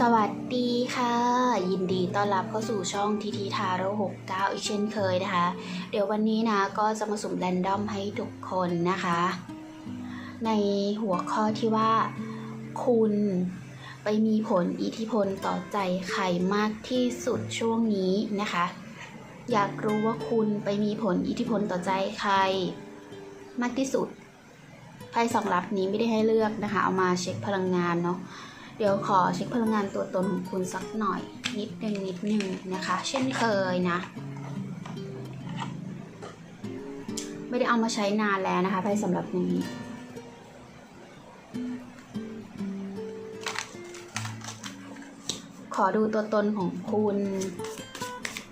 สวัสดีค่ะ ยินดีต้อนรับเข้าสู่ช่องทีทีทาโร่69อีกเช่นเคยนะคะ เดี๋ยววันนี้นะก็จะมาสุ่มแรนดอมให้ทุกคนนะคะ ในหัวข้อที่ว่า คุณไปมีผลอิทธิพลต่อใจใครมากที่สุดช่วงนี้นะคะ อยากรู้ว่าคุณไปมีผลอิทธิพลต่อใจใคร มากที่สุดไพ่สองลับนี้ไม่ได้ให้เลือกนะคะ เอามาเช็คพลังงานเนาะ เดี๋ยวขอเช็คพลังงานตัวตนของคุณสักหน่อย นิดนึงนิดนึงนะคะ เช่นเคยนะ ไม่ได้เอามาใช้นานแล้วนะคะไพ่สำหรับนี้ขอดูตัวตนของคุณ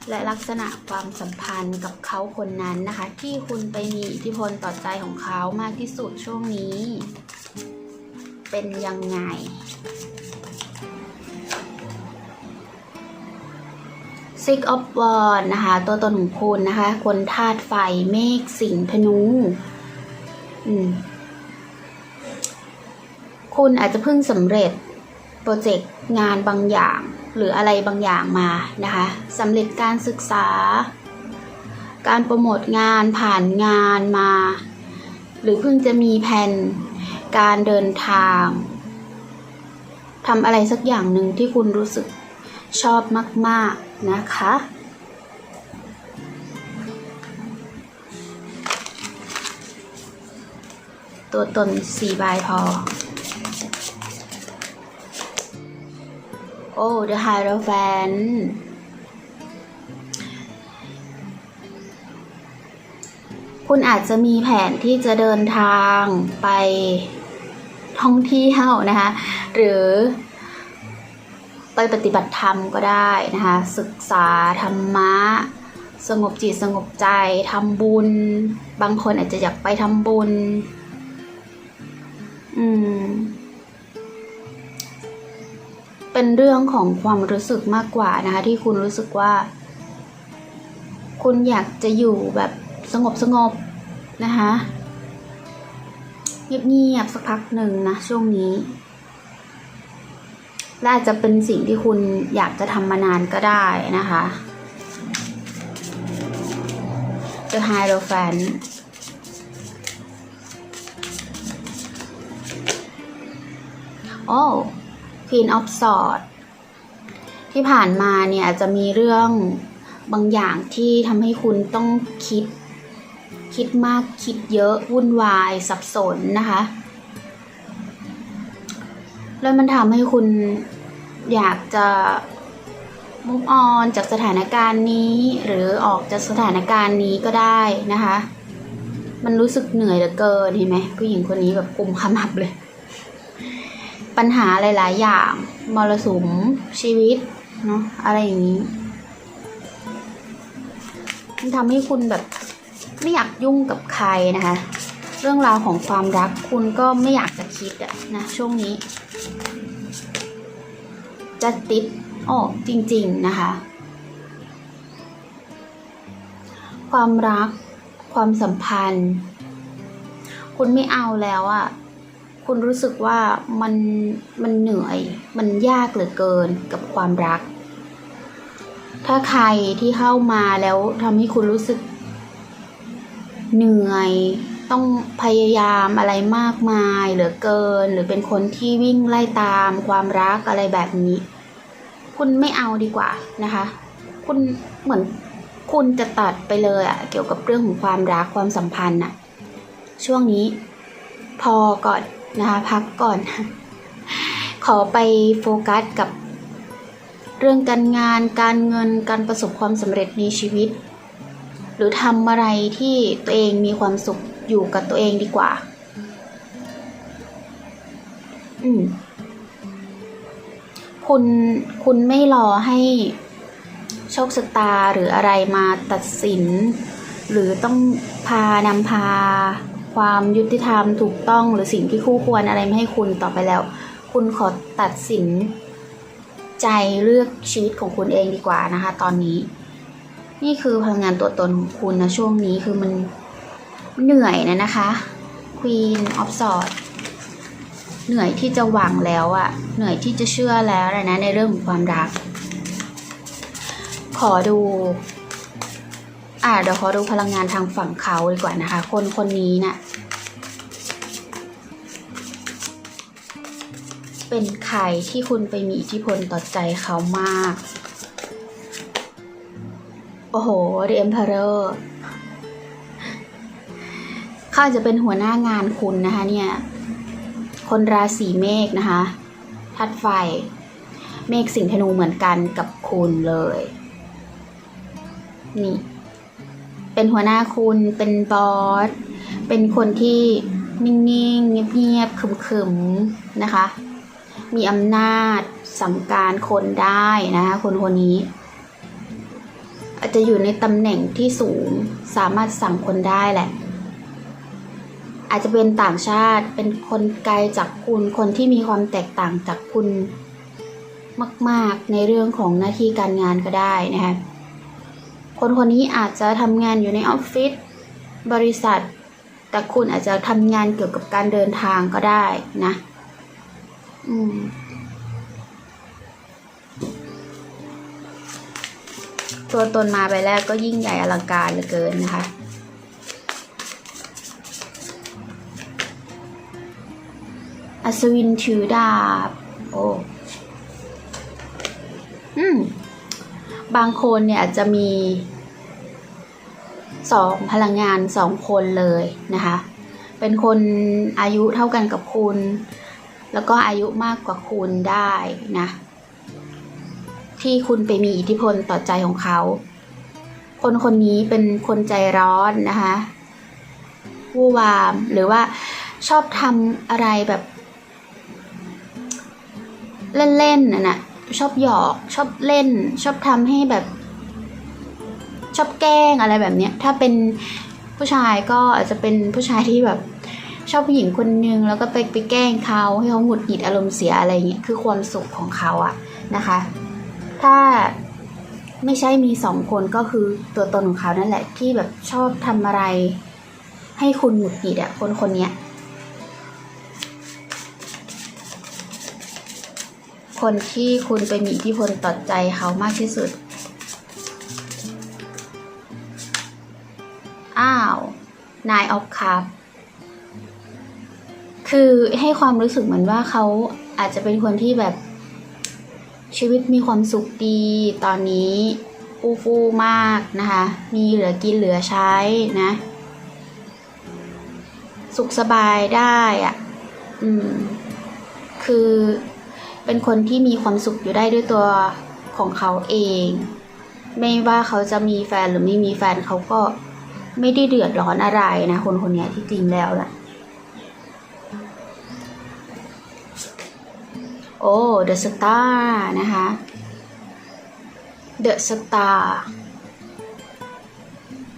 และลักษณะความสัมพันธ์กับเขาคนนั้นนะคะ ที่คุณไปมีอิทธิพลต่อใจของเขามากที่สุดช่วงนี้ เป็นยังไง Six of Wands นะคะ ตัวตนของคุณนะคะ คนธาตุไฟเมฆสิงห์ธนูคุณอาจจะเพิ่งสำเร็จโปรเจกต์งานบางอย่าง หรืออะไรบางอย่างมานะคะสำเร็จการศึกษา การโปรโมทงานผ่านงานมา หรือเพิ่งจะมีแผนการเดินทางทำอะไรสักอย่างหนึ่งที่คุณรู้สึก ชอบมาก ๆ นะคะ ตัวตนสี่ใบพอ โอ้ The Hierophant คุณอาจจะมีแผนที่จะเดินทางไปท่องเที่ยวนะคะ หรือ ไปปฏิบัติธรรมก็ได้นะคะศึกษาธรรมะ สงบจิตสงบใจทำบุญ บางคนอาจจะอยากไปทำบุญ อืม เป็นเรื่องของความรู้สึกมากกว่านะคะ ที่คุณรู้สึกว่า คุณอยากจะอยู่แบบสงบสงบนะคะเงียบๆสักพักหนึ่งนะช่วงนี้ และอาจจะเป็นสิ่งที่คุณอยากจะทำมานานก็ได้นะคะ The Hierophant โอ้ Queen of Swords ที่ผ่านมาเนี่ยอาจจะมีเรื่องบางอย่างที่ทำให้คุณต้องคิด คิดมากคิดเยอะวุ่นวายสับสนนะคะ แล้วมันทำให้คุณอยากจะ move on จากสถานการณ์นี้ หรือออกจากสถานการณ์นี้ก็ได้นะคะ มันรู้สึกเหนื่อยเหลือเกินเห็นไหมผู้หญิงคนนี้แบบกุมขมับเลย ปัญหาหลาย ๆ อย่างมรสุมชีวิตเนาะอะไรอย่างนี้ มันทำให้คุณแบบไม่อยากยุ่งกับใครนะคะ เรื่องราวของความรักคุณก็ไม่อยากจะคิดอะนะช่วงนี้ จะติดออกจริงๆนะคะ ความรัก ความสัมพันธ์ คุณไม่เอาแล้วอะคุณรู้สึกว่ามันมันเหนื่อย มันยากเหลือเกินกับความรัก ถ้าใครที่เข้ามาแล้วทำให้คุณรู้สึกเหนื่อย ต้องพยายามอะไรมากมายเหลือเกิน หรือเป็นคนที่วิ่งไล่ตามความรักอะไรแบบนี้ คุณไม่เอาดีกว่านะคะ คุณเหมือนคุณจะตัดไปเลยอะเกี่ยวกับเรื่องของความรักความสัมพันธ์อะช่วงนี้ พอก่อนนะคะ พักก่อน ขอไปโฟกัสกับเรื่องการงานการเงินการประสบความสำเร็จในชีวิต หรือทำอะไรที่ตัวเองมีความสุข อยู่กับตัวเองดีกว่า อืม คุณคุณไม่รอให้โชคชะตาหรืออะไรมาตัดสิน หรือต้องพานำพา ความยุติธรรมถูกต้องหรือสิ่งที่คู่ควรอะไรไม่ให้คุณต่อไปแล้ว คุณขอตัดสินใจเลือกชีวิตของคุณเองดีกว่านะคะ ตอนนี้ นี่คือพลังงานตัวตนของคุณนะช่วงนี้คือมัน เหนื่อยนะนะคะ Queen of Swords เหนื่อยที่จะหวังแล้วอะเหนื่อยที่จะเชื่อแล้วนะในเรื่องของความรัก ขอดู อ่าเดี๋ยวขอดูพลังงานทางฝั่งเขาดีกว่านะคะ คนคนนี้น่ะเป็นใครที่คุณไปมีอิทธิพลต่อใจเขามาก โอ้โห The Emperor เขาอาจจะเป็นหัวหน้างานคุณนะคะเนี่ย คนราศีเมษนะคะทัดไฟ เมฆสิงห์ธนูเหมือนกันกับคุณเลย นี่ เป็นหัวหน้าคุณเป็นบอส เป็นคนที่นิ่งๆ เงียบๆขึมๆ นะคะ มีอำนาจสั่งการคนได้นะคะคนคนนี้ อาจจะอยู่ในตำแหน่งที่สูงสามารถสั่งคนได้แหละ อาจจะเป็นต่างชาติ เป็นคนไกลจากคุณ คนที่มีความแตกต่างจากคุณมาก ๆ ในเรื่องของหน้าที่การงานก็ได้นะคะ คนคนนี้อาจจะทำงานอยู่ในออฟฟิศ บริษัท แต่คุณอาจจะทำงานเกี่ยวกับการเดินทางก็ได้นะ อืมตัวตนมาไปแรกก็ยิ่งใหญ่อลังการเหลือเกินนะคะ อัศวินถือดาบ โอ้อืม บางคนเนี่ยอาจจะมีสองพลังงานสองคนเลยนะคะ เป็นคนอายุเท่ากันกับคุณ แล้วก็อายุมากกว่าคุณได้นะ ที่คุณไปมีอิทธิพลต่อใจของเขา คนคนนี้เป็นคนใจร้อนนะคะวู่วามหรือว่าชอบทำอะไรแบบ เล่นๆน่ะนะชอบหยอกชอบเล่น ชอบทำให้แบบ ชอบแกล้งอะไรแบบเนี้ย ถ้าเป็นผู้ชายก็อาจจะเป็นผู้ชายที่แบบ ชอบผู้หญิงคนนึงแล้วก็ไปไปแกล้งเขาให้เขาหงุดหงิดอารมณ์เสียอะไรเงี้ยคือความสุขของเขาอะนะคะ ถ้าไม่ใช่มีสองคนก็คือตัวตนของเขานั่นแหละที่แบบชอบทำอะไร ให้คุณหงุดหงิดอะคนคนเนี้ คนที่คุณไปมีอิทธิพลต่อใจเขามากที่สุด อ้าวนายออฟคัพคือให้ความรู้สึกเหมือนว่าเขาอาจจะเป็นคนที่แบบชีวิตมีความสุขดีตอนนี้ฟูฟูมากนะคะ มีเหลือกินเหลือใช้นะ สุขสบายได้อะ อืม คือ เป็นคนที่มีความสุขอยู่ได้ด้วยตัวของเขาเอง ไม่ว่าเขาจะมีแฟนหรือไม่มีแฟนเขาก็ไม่ได้เดือดร้อนอะไรนะ คนคนนี้ที่จริงแล้วแหละโอ้ The Star นะคะ The Star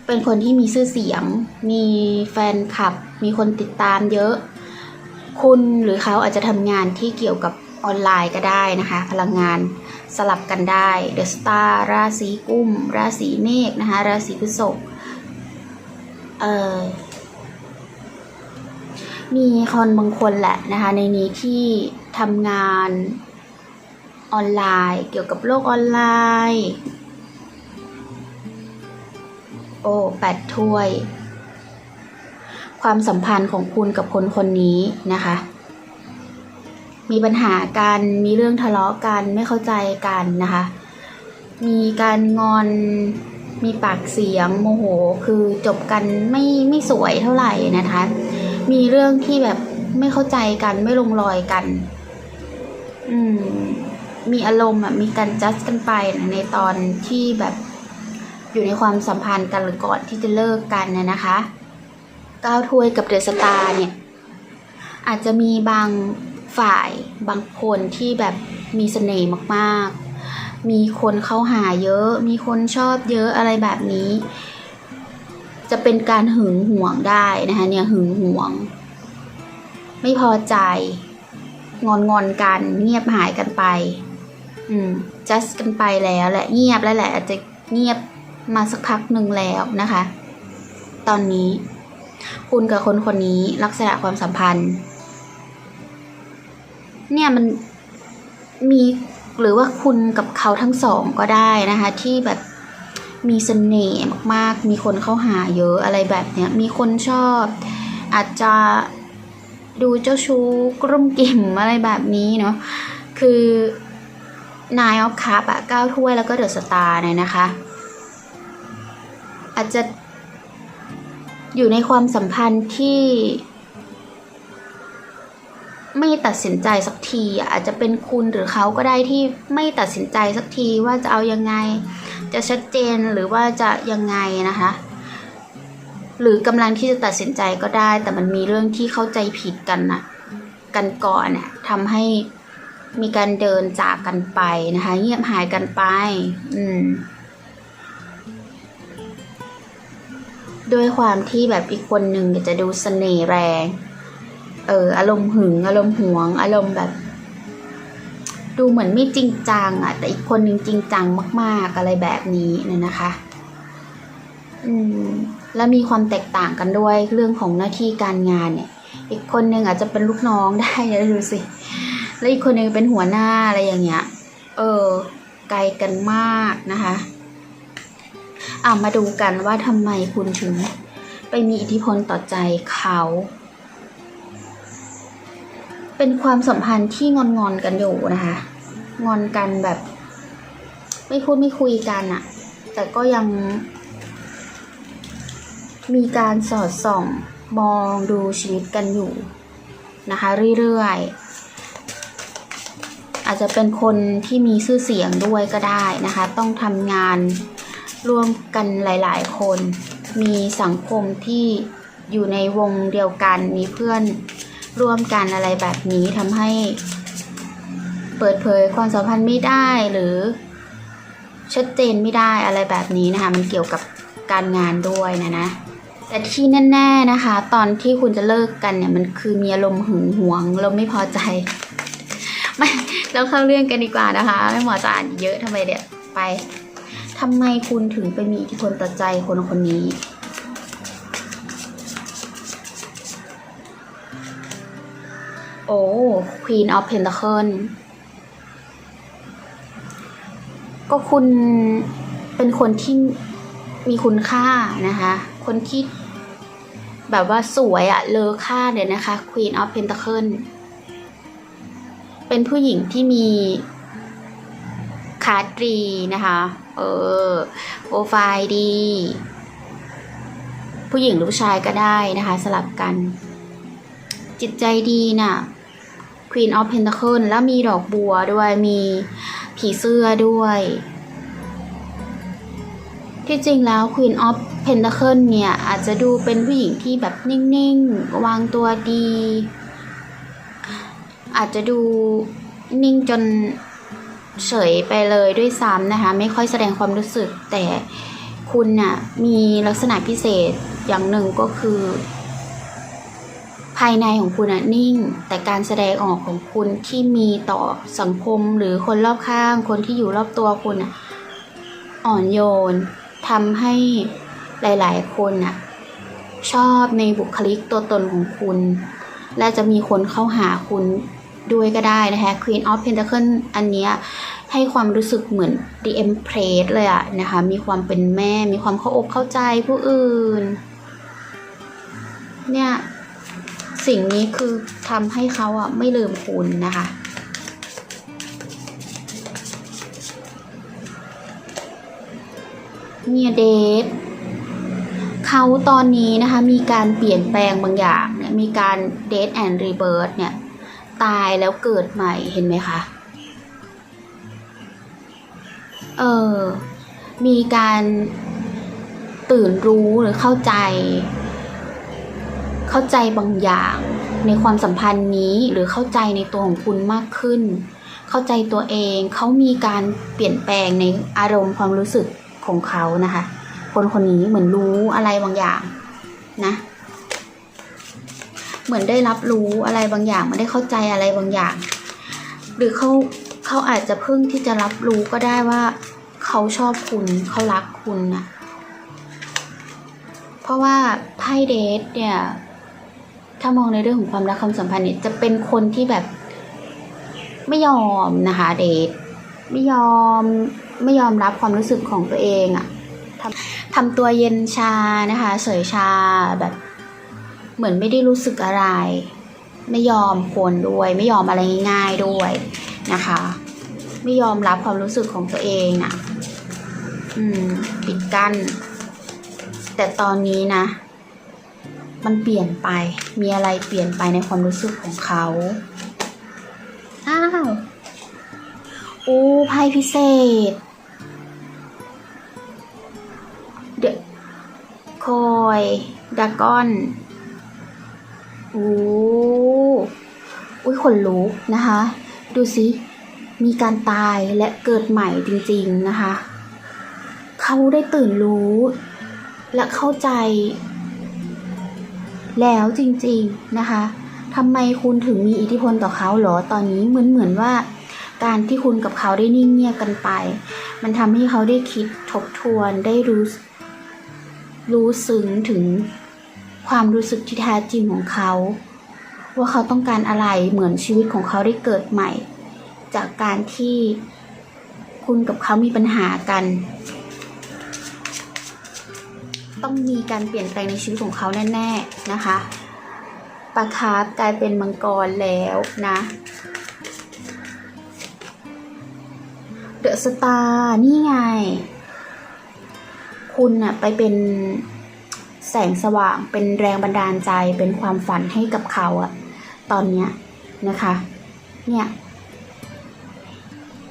เป็นคนที่มีชื่อเสียง มีแฟนคลับ มีคนติดตามเยอะ คุณหรือเขาอาจจะทำงานที่เกี่ยวกับ ออนไลน์ก็ได้นะคะ พลังงานสลับกันได้ The Star ราศีกุม ราศีเมษนะคะ ราศีพฤษภเออมีคนบางคนแหละนะคะ ในนี้ที่ทำงานออนไลน์ เกี่ยวกับโลกออนไลน์ โอ้แปดถ้วย ความสัมพันธ์ของคุณกับคนคนนี้นะคะ มีปัญหากัน มีเรื่องทะเลาะกัน ไม่เข้าใจกันนะคะ มีการงอน มีปากเสียงโมโห คือจบกันไม่ไม่สวยเท่าไหร่นะคะ มีเรื่องที่แบบไม่เข้าใจกันไม่ลงรอยกัน อืม มีอารมณ์อะ มีการจัดกันไปนะในตอนที่แบบอยู่ในความสัมพันธ์กันหรือก่อนที่จะเลิกกันนะนะคะก้าวถ้วยกับเดอะสตาร์เนี่ย อาจจะมีบาง ฝ่ายบางคนที่แบบมีเสน่ห์มากๆ มีคนเข้าหาเยอะ มีคนชอบเยอะอะไรแบบนี้ จะเป็นการหึงหวงได้นะคะเนี่ยหึงหวง ไม่พอใจ งอนงอนกัน เงียบหายกันไป อืมจัดกันไปแล้วแหละเงียบแล้วแหละอาจจะเงียบมาสักพักหนึ่งแล้วนะคะ ตอนนี้ คุณกับคนคนนี้ลักษณะความสัมพันธ์ เนี่ยมันมีหรือว่าคุณกับเขาทั้งสองก็ได้นะคะ ที่แบบมีเสน่ห์มากๆ มีคนเข้าหาเยอะอะไรแบบเนี้ย มีคนชอบ อาจจะดูเจ้าชู้กรุ่มกิ่มอะไรแบบนี้เนาะคือนายออฟคัพอะเก้าถ้วยแล้วก็เดอะสตาร์เนี่ยนะคะ อาจจะอยู่ในความสัมพันธ์ที่ ไม่ตัดสินใจสักทีอาจจะเป็นคุณหรือเขาก็ได้ที่ไม่ตัดสินใจสักทีว่าจะเอายังไง จะชัดเจนหรือว่าจะยังไงนะคะ หรือกำลังที่จะตัดสินใจก็ได้ แต่มันมีเรื่องที่เข้าใจผิดกันนะกันก่อนน่ะทำให้มีการเดินจากกันไปนะคะ เงียบหายกันไป อืมด้วยความที่แบบอีกคนหนึ่งจะดูเสน่ห์แรง เอออารมณ์หึง อารมณ์หวง อารมณ์แบบ ดูเหมือนไม่จริงจังอะแต่อีกคนหนึ่งจริงจังมาก ๆ อะไรแบบนี้เนี่ยนะคะ อืมแล้วมีความแตกต่างกันด้วยเรื่องของหน้าที่การงานเนี่ย อีกคนหนึ่งอาจจะเป็นลูกน้องได้นะดูสิ แล้วอีกคนหนึ่งเป็นหัวหน้าอะไรอย่างเงี้ย เออ ไกลกันมากนะคะอะมาดูกันว่าทำไมคุณถึงไปมีอิทธิพลต่อใจเขา เป็นความสัมพันธ์ที่งอนงอนๆกันอยู่นะคะ งอนกันแบบ ไม่พูดไม่คุยกันอะแต่ก็ยัง มีการสอดส่อง มองดูชีวิตกันอยู่นะคะ เรื่อยๆ อาจจะเป็นคนที่มีชื่อเสียงด้วยก็ได้นะคะ ต้องทำงานร่วมกันหลาย ๆ คน มีสังคมที่อยู่ในวงเดียวกัน มีเพื่อน ร่วมกันอะไรแบบนี้ทำให้เปิดเผยความสัมพันธ์ไม่ได้หรือชัดเจนไม่ได้อะไรแบบนี้นะคะ มันเกี่ยวกับการงานด้วยนะนะแต่ที่แน่ๆนะคะ ตอนที่คุณจะเลิกกันเนี่ยมันคือมีอารมณ์หึงหวงเราไม่พอใจไม่เราเข้าเรื่องกันดีกว่านะคะไม่หมอจะอ่านเยอะทำไมเดี๋ยวไปทำไมคุณถึงไปมีอิทธิพลต่อใจคนคนนี้ อ้ Queen of Pentacle ก็คุณเป็นคนที่มีคุณค่านะคะ คนที่แบบว่าสวยอะเลอค่าเลยนะคะ Queen of Pentacle เป็นผู้หญิงที่มีคาตรีนะคะ เออโปรไฟล์ดี ผู้หญิงหรือผู้ชายก็ได้นะคะ สลับกัน จิตใจดีน่ะ Queen of Pentacle แล้วมีดอกบัวด้วยมีผีเสื้อด้วย ที่จริงแล้ว Queen of Pentacle เนี่ย อาจจะดูเป็นผู้หญิงที่แบบนิ่งๆ วางตัวดี อาจจะดูนิ่งจนเฉยไปเลยด้วยซ้ำนะคะ ไม่ค่อยแสดงความรู้สึกแต่คุณน่ะมีลักษณะพิเศษอย่างหนึ่งก็คือายในของคุณอะนิ่ง แต่การแสดงออกของคุณที่มีต่อสังคมหรือคนรอบข้าง คนที่อยู่รอบตัวคุณอ่อนโยนทำให้หลาย ๆ คนอะชอบในบุคลิกตัวตนของคุณ และจะมีคนเข้าหาคุณด้วยก็ได้นะคะ Queen of Pentacle อันเนี้ยให้ความรู้สึกเหมือน The Empress เลยอะนะคะ มีความเป็นแม่ มีความเข้าอกเข้าใจผู้อื่น เนี่ย สิ่งนี้คือทำให้เขาอะไม่ลืมคุณนะคะ เนี่ยเดทเขาตอนนี้นะคะมีการเปลี่ยนแปลงบางอย่างเนี่ยมีการเดทแอนด์รีเบิร์เนี่ย ตายแล้วเกิดใหม่เห็นไหมคะ เออ มีการตื่นรู้หรือเข้าใจ เข้าใจบางอย่างในความสัมพันธ์นี้หรือเข้าใจในตัวของคุณมากขึ้น เข้าใจตัวเองเขามีการเปลี่ยนแปลงในอารมณ์ความรู้สึกของเขานะคะ คนคนนี้เหมือนรู้อะไรบางอย่างนะเหมือนได้รับรู้อะไรบางอย่างมันได้เข้าใจอะไรบางอย่าง หรือเขาเขาอาจจะเพิ่งที่จะรับรู้ก็ได้ว่า เขาชอบคุณเขารักคุณนะเพราะว่าไพ่เดทเนี่ย ถ้ามองในเรื่องของความรักความสัมพันธ์เนี่ยจะเป็นคนที่แบบไม่ยอมนะคะเดทไม่ยอมไม่ยอมรับความรู้สึกของตัวเองอะทำทำตัวเย็นชานะคะเฉยชาแบบเหมือนไม่ได้รู้สึกอะไร ไม่ยอมคนด้วย ไม่ยอมอะไรง่าย ๆด้วยนะคะ ไม่ยอมรับความรู้สึกของตัวเองอะอืมปิดกั้นแต่ตอนนี้นะ มันเปลี่ยนไป มีอะไรเปลี่ยนไปในความรู้สึกของเขา อ้าว โอ้ไพ่พิเศษ เดอะคอยดากอน โอ้อุ้ยขนลุกนะคะ ดูสิ มีการตายและเกิดใหม่จริงๆนะคะ เขาได้ตื่นรู้ และเข้าใจ แล้วจริงๆนะคะทำไมคุณถึงมีอิทธิพลต่อเขาเหรอตอนนี้เหมือนเหมือนว่า การที่คุณกับเขาได้นิ่งเงียบกันไป มันทำให้เขาได้คิดทบทวนได้รู้รู้ซึ้งถึงความรู้สึกที่แท้จริงของเขา ว่าเขาต้องการอะไรเหมือนชีวิตของเขาได้เกิดใหม่ จากการที่คุณกับเขามีปัญหากัน ต้องมีการเปลี่ยนแปลงในชีวิตของเขาแน่ๆนะคะปลาคาร์ฟกลายเป็นมังกรแล้วนะเดอะสตาร์นี่ไง คุณน่ะไปเป็นแสงสว่างเป็นแรงบันดาลใจเป็นความฝันให้กับเขาอะตอนเนี้ยนะคะ เนี่ย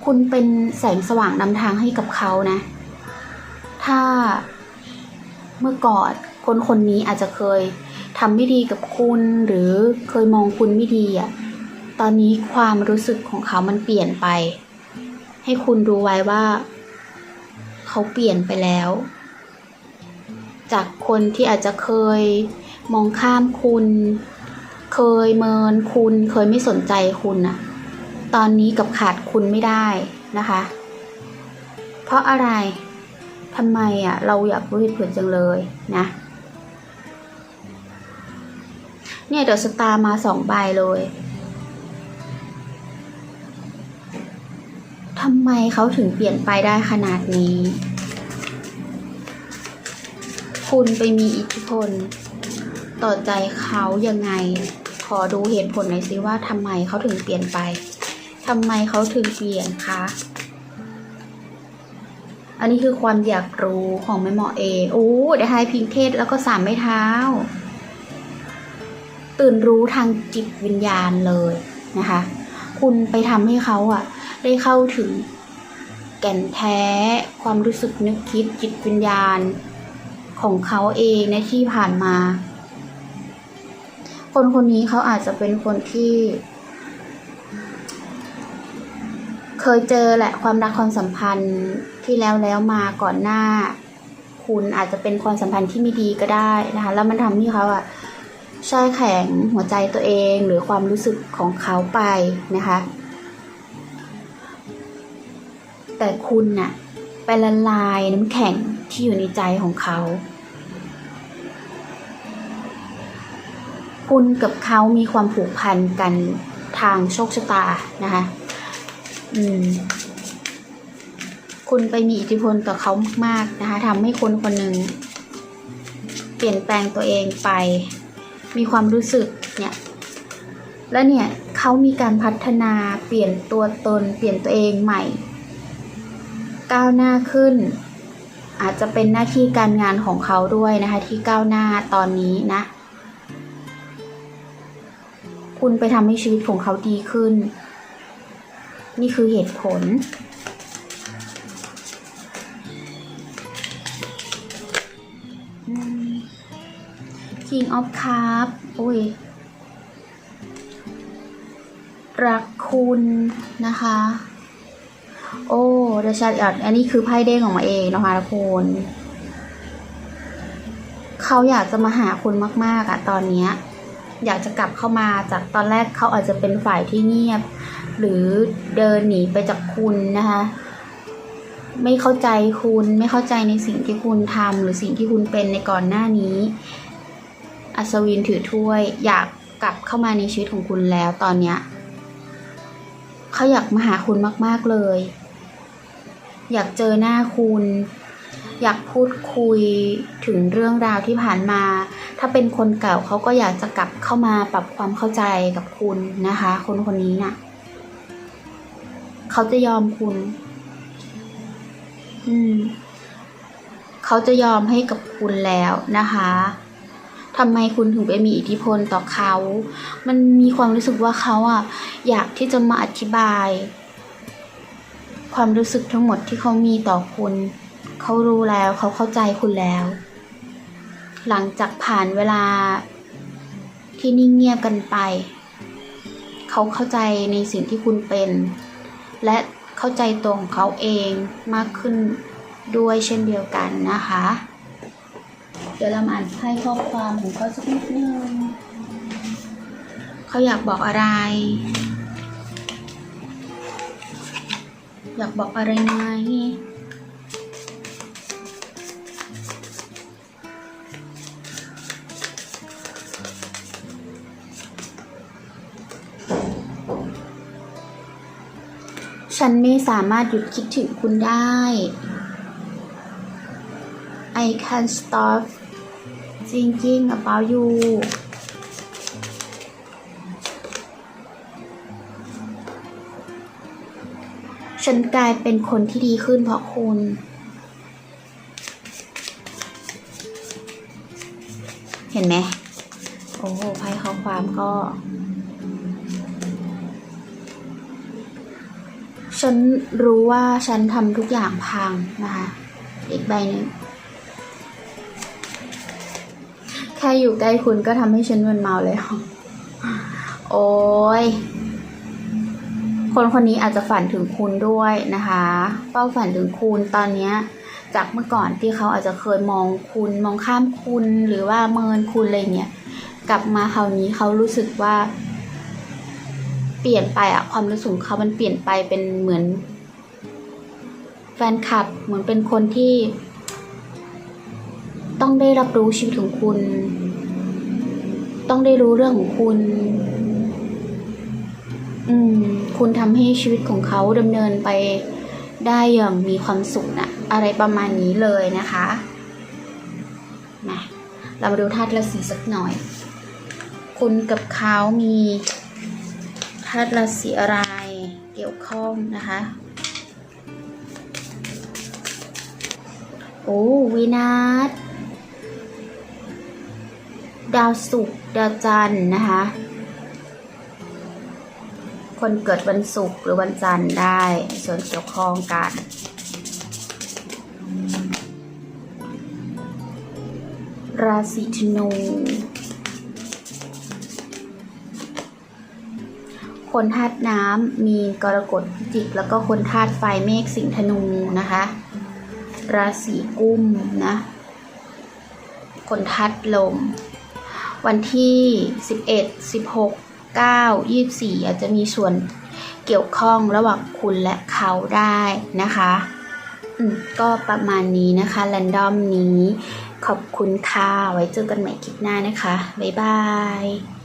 คุณเป็นแสงสว่างนำทางให้กับเขานะ ถ้า เมื่อก่อนคนคนนี้อาจจะเคยทำไม่ดีกับคุณ หรือเคยมองคุณไม่ดีอะตอนนี้ความรู้สึกของเขามันเปลี่ยนไป ให้คุณรู้ไว้ว่า เขาเปลี่ยนไปแล้ว จากคนที่อาจจะเคยมองข้ามคุณ เคยเมินคุณ เคยไม่สนใจคุณน่ะตอนนี้กับขาดคุณไม่ได้นะคะ เพราะอะไร ทำไมอะเราอยากรู้เหตุผลจังเลยนะเนี่ยเดี๋ยวสตาร์มาสองใบเลยทำไมเขาถึงเปลี่ยนไปได้ขนาดนี้ คุณไปมีอิทธิพล ต่อใจเขายังไง ขอดูเหตุผลหน่อยสิว่าทำไมเขาถึงเปลี่ยนไปทำไมเขาถึงเปลี่ยนคะ อันนี้คือความอยากรู้ของแม่หมอเองโอ้ได้ไฮพิงเทสแล้วก็สามไม้เท้า ตื่นรู้ทางจิตวิญญาณเลยนะคะ คุณไปทำให้เขาอะได้เข้าถึงแก่นแท้ ความรู้สึกนึกคิดจิตวิญญาณของเขาเองในที่ผ่านมา คนคนนี้เขาอาจจะเป็นคนที่ เคยเจอแหละความรักความสัมพันธ์ ที่แล้วแล้วมาก่อนหน้า คุณอาจจะเป็นความสัมพันธ์ที่ไม่ดีก็ได้นะคะ แล้วมันทำให้เขาอะแช่แข็งหัวใจตัวเองหรือความรู้สึกของเขาไปนะคะ แต่คุณน่ะไปละลายน้ำแข็งที่อยู่ในใจของเขา คุณกับเขามีความผูกพันกันทางโชคชะตานะคะ อืม คุณไปมีอิทธิพลต่อเขามากๆนะคะทำให้คนคนหนึ่งเปลี่ยนแปลงตัวเองไป มีความรู้สึกเนี่ยแล้วเนี่ยเขามีการพัฒนาเปลี่ยนตัวตน เปลี่ยนตัวเองใหม่ ก้าวหน้าขึ้น อาจจะเป็นหน้าที่การงานของเขาด้วยนะคะ ที่ก้าวหน้าตอนนี้นะ คุณไปทำให้ชีวิตของเขาดีขึ้น นี่คือเหตุผล King of Cup โอ้ย รักคุณนะคะ โอ้เดชาร์ดอันนี้คือไพ่เด้งออกมาเองนะคะทุกคนเขาอยากจะมาหาคุณมาก ๆอะตอนเนี้ยอยากจะกลับเข้ามาจากตอนแรกเขาอาจจะเป็นฝ่ายที่เงียบ หรือเดินหนีไปจากคุณนะคะ ไม่เข้าใจคุณไม่เข้าใจในสิ่งที่คุณทำหรือสิ่งที่คุณเป็นในก่อนหน้านี้ อัศวินถือถ้วย อยากกลับเข้ามาในชีวิตของคุณแล้วตอนเนี้ยเขาอยากมาหาคุณมาก ๆเลย อยากเจอหน้าคุณ อยากพูดคุยถึงเรื่องราวที่ผ่านมา ถ้าเป็นคนเก่าเขาก็อยากจะกลับเข้ามาปรับความเข้าใจกับคุณนะคะ คนคนนี้น่ะเขาจะยอมคุณ อืม เขาจะยอมให้กับคุณแล้วนะคะ ทำไมคุณถึงไปมีอิทธิพลต่อเขา มันมีความรู้สึกว่าเขาอะอยากที่จะมาอธิบาย ความรู้สึกทั้งหมดที่เขามีต่อคุณ เขารู้แล้วเขาเข้าใจคุณแล้ว หลังจากผ่านเวลาที่นิ่งเงียบกันไป เขาเข้าใจในสิ่งที่คุณเป็น และเข้าใจตัวของเขาเองมากขึ้นด้วยเช่นเดียวกันนะคะ ดี๋ยวเรามาอ่านให้ข้อความของเขาสักนิดนึงเขาอยากบอกอะไร อยากบอกอะไรไหมฉันไม่สามารถหยุดคิดถึงคุณได้ I can't stop thinking about you ฉันกลายเป็นคนที่ดีขึ้นเพราะคุณ เห็นไหม โอ้โหไพ่ข้อความก็ ฉันรู้ว่าฉันทำทุกอย่างพังนะคะ อีกใบหนึ่ง อยู่ใกล้คุณก็ทำให้ฉันมึนเมาแล้ว โอ้ย คนคนนี้อาจจะฝันถึงคุณด้วยนะคะ เป้าฝันถึงคุณตอนเนี้ยจากเมื่อก่อนที่เขาอาจจะเคยมองคุณมองข้ามคุณหรือว่าเมินคุณอะไรเงี้ยกลับมาคราวนี้เขารู้สึกว่า เปลี่ยนไปอะความรู้สึกเขามันเปลี่ยนไปเป็นเหมือน แฟนคลับเหมือนเป็นคนที่ ต้องได้รับรู้ชีวิตของคุณ ต้องได้รู้เรื่องของคุณ อืม คุณทำให้ชีวิตของเขาดำเนินไปได้อย่างมีความสุขนะอะไรประมาณนี้เลยนะคะมาเรามาดูธาตุราศีสักหน่อย คุณกับเขามีธาตุราศีอะไรเกี่ยวข้องนะคะโอ้วินาศ ดาวศุกร์ดาวจันทร์นะคะ คนเกิดวันศุกร์หรือวันจันทร์ได้ ส่วนเกี่ยวข้องกันราศีธนู คนธาตุน้ำมีกรกฎพิจิก แล้วก็คนธาตุไฟเมฆสิงห์ธนูนะคะ ราศีกุมนะ คนธาตุลม วันที่ 11 16 9 24 อาจจะมีส่วนเกี่ยวข้องระหว่างคุณและเขาได้นะคะอืมก็ประมาณนี้นะคะแรนดอมนี้ ขอบคุณค่ะ ไว้เจอกันใหม่คลิปหน้านะคะ บ๊ายบาย